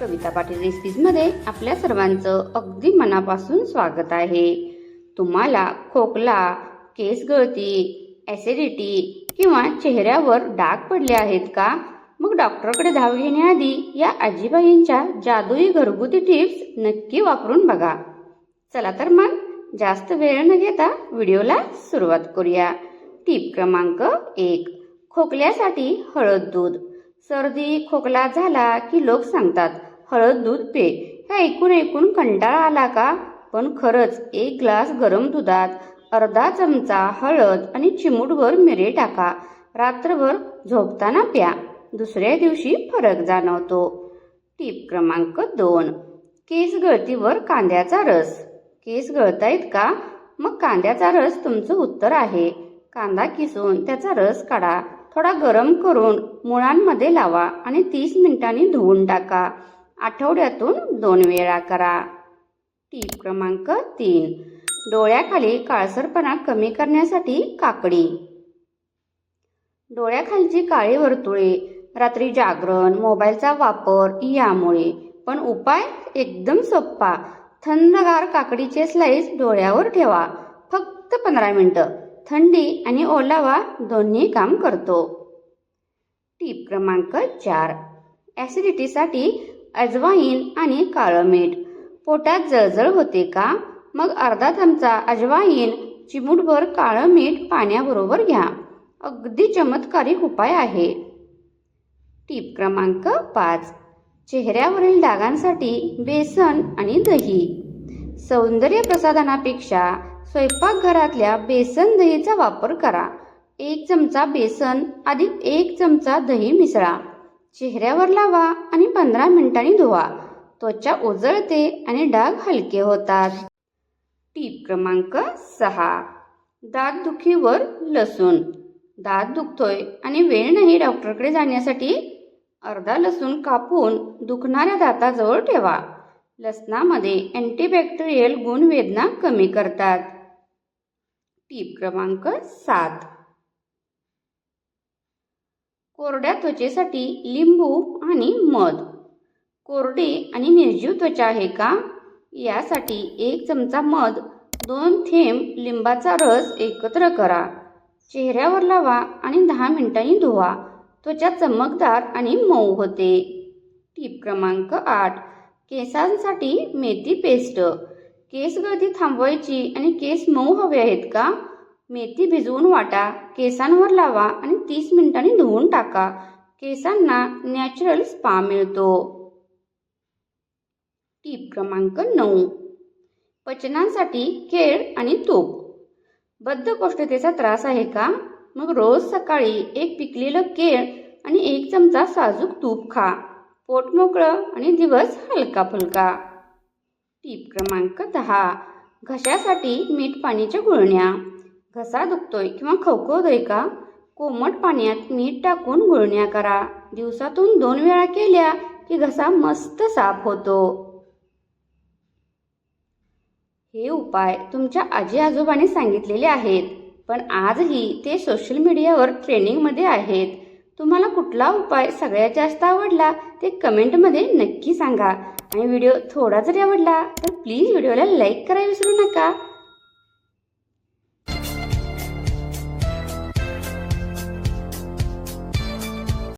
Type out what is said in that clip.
कविता पाटील रेसिपीजमध्ये आपल्या सर्वांचं अगदी मनापासून स्वागत आहे. तुम्हाला खोकला केस गळती ॲसिडिटी किंवा चेहऱ्यावर डाग पडले आहेत का? मग डॉक्टरकडे धाव घेण्याआधी या आजीबाईंच्या जादुई घरगुती टिप्स नक्की वापरून बघा. चला तर मग जास्त वेळ न घेता व्हिडिओला सुरुवात करूया. टीप क्रमांक एक खोकल्यासाठी हळद दूध. सर्दी खोकला झाला की लोक सांगतात हळद दूध पे. हे ऐकून ऐकून कंटाळा आला का? पण खरंच एक ग्लास गरम दुधात अर्धा चमचा हळद आणि चिमूटभर मिरे टाका. रात्रभर झोपताना प्या. दुसऱ्या दिवशी फरक जाणवतो. टीप क्रमांक दोन. केस गळतीवर कांद्याचा रस. केस गळतायत का? मग कांद्याचा रस तुमचं उत्तर आहे. कांदा किसून त्याचा रस काढा. थोडा गरम करून मुळांमध्ये लावा आणि तीस मिनिटांनी धुवून टाका. आठवड्यातून दोन वेळा करा. टीप क्रमांक तीन. डोळ्याखाली काळसरपणा कमी करण्यासाठी काकडी. डोळ्याखालची काळी वर्तुळे रात्री जागरण मोबाईलचा वापर यामुळे. पण उपाय एकदम सोप्पा थंडगार काकडीचे स्लाईस डोळ्यावर ठेवा. फक्त पंधरा मिनटं. थंडी आणि ओलावा दोन्ही काम करतो. टीप क्रमांक चार. ॲसिडिटीसाठी अजवाईन आणि काळं मीठ. पोटात जळजळ होते का? मग अर्धा चमचा अजवाईन चिमूटभर काळं मीठ पाण्याबरोबर घ्या. अगदी चमत्कारिक उपाय आहे. टीप क्रमांक पाच. चेहऱ्यावरील डागांसाठी बेसन आणि दही. सौंदर्य प्रसाधनापेक्षा स्वयंपाकघरातल्या बेसन दहीचा वापर करा. एक चमचा बेसन अधिक एक चमचा दही मिसळा. चेहऱ्यावर लावा आणि पंधरा मिनिटांनी धुवा. त्वचा उजळते आणि डाग हलके होतात. टीप क्रमांक सहा. दात दुखीवर लसूण. दात दुखतोय आणि वेळ नाही डॉक्टरकडे जाण्यासाठी. अर्धा लसूण कापून दुखणाऱ्या दाताजवळ ठेवा. लसणामध्ये अँटीबॅक्टेरियल गुण वेदना कमी करतात. टीप क्रमांक सात. कोरड्या त्वचेसाठी लिंबू आणि मध. कोरडी आणि निर्जीव त्वचा आहे का? यासाठी एक चमचा मध दोन थेंब लिंबाचा रस एकत्र करा. चेहऱ्यावर लावा आणि दहा मिनिटांनी धुवा. त्वचा चमकदार आणि मऊ होते. टीप क्रमांक आठ. केसांसाठी मेथी पेस्ट. केस गळती थांबवायची आणि केस मऊ हवे आहेत का? मेथी भिजवून वाटा केसांवर लावा आणि तीस मिनिटांनी धुवून टाका. केसांना नॅचरल स्पा मिळतो. टीप क्रमांक नऊ. पचनांसाठी केळ आणि तूप. बद्धकोष्ठतेचा त्रास आहे का? मग रोज सकाळी एक पिकलेलं केळ आणि एक चमचा साजूक तूप खा. पोट मोकळं आणि दिवस हलका फुलका. टीप क्रमांक दहा. घशासाठी मीठ पाण्याच्या गुळण्या. घसा दुखतोय किंवा खवखवतोय का? कोमट पाण्यात मीठ टाकून गुळण्या करा. दिवसातून दोन वेळा केल्या की घसा मस्त साफ होतो. हे उपाय तुमच्या आजी आजोबाने सांगितलेले आहेत पण आजही ते सोशल मीडियावर ट्रेनिंगमध्ये आहेत. तुम्हाला कुठला उपाय सगळ्यात जास्त आवडला ते कमेंटमध्ये नक्की सांगा. आणि व्हिडिओ थोडा जरी आवडला तर प्लीज व्हिडिओला लाईक करायला विसरू नका.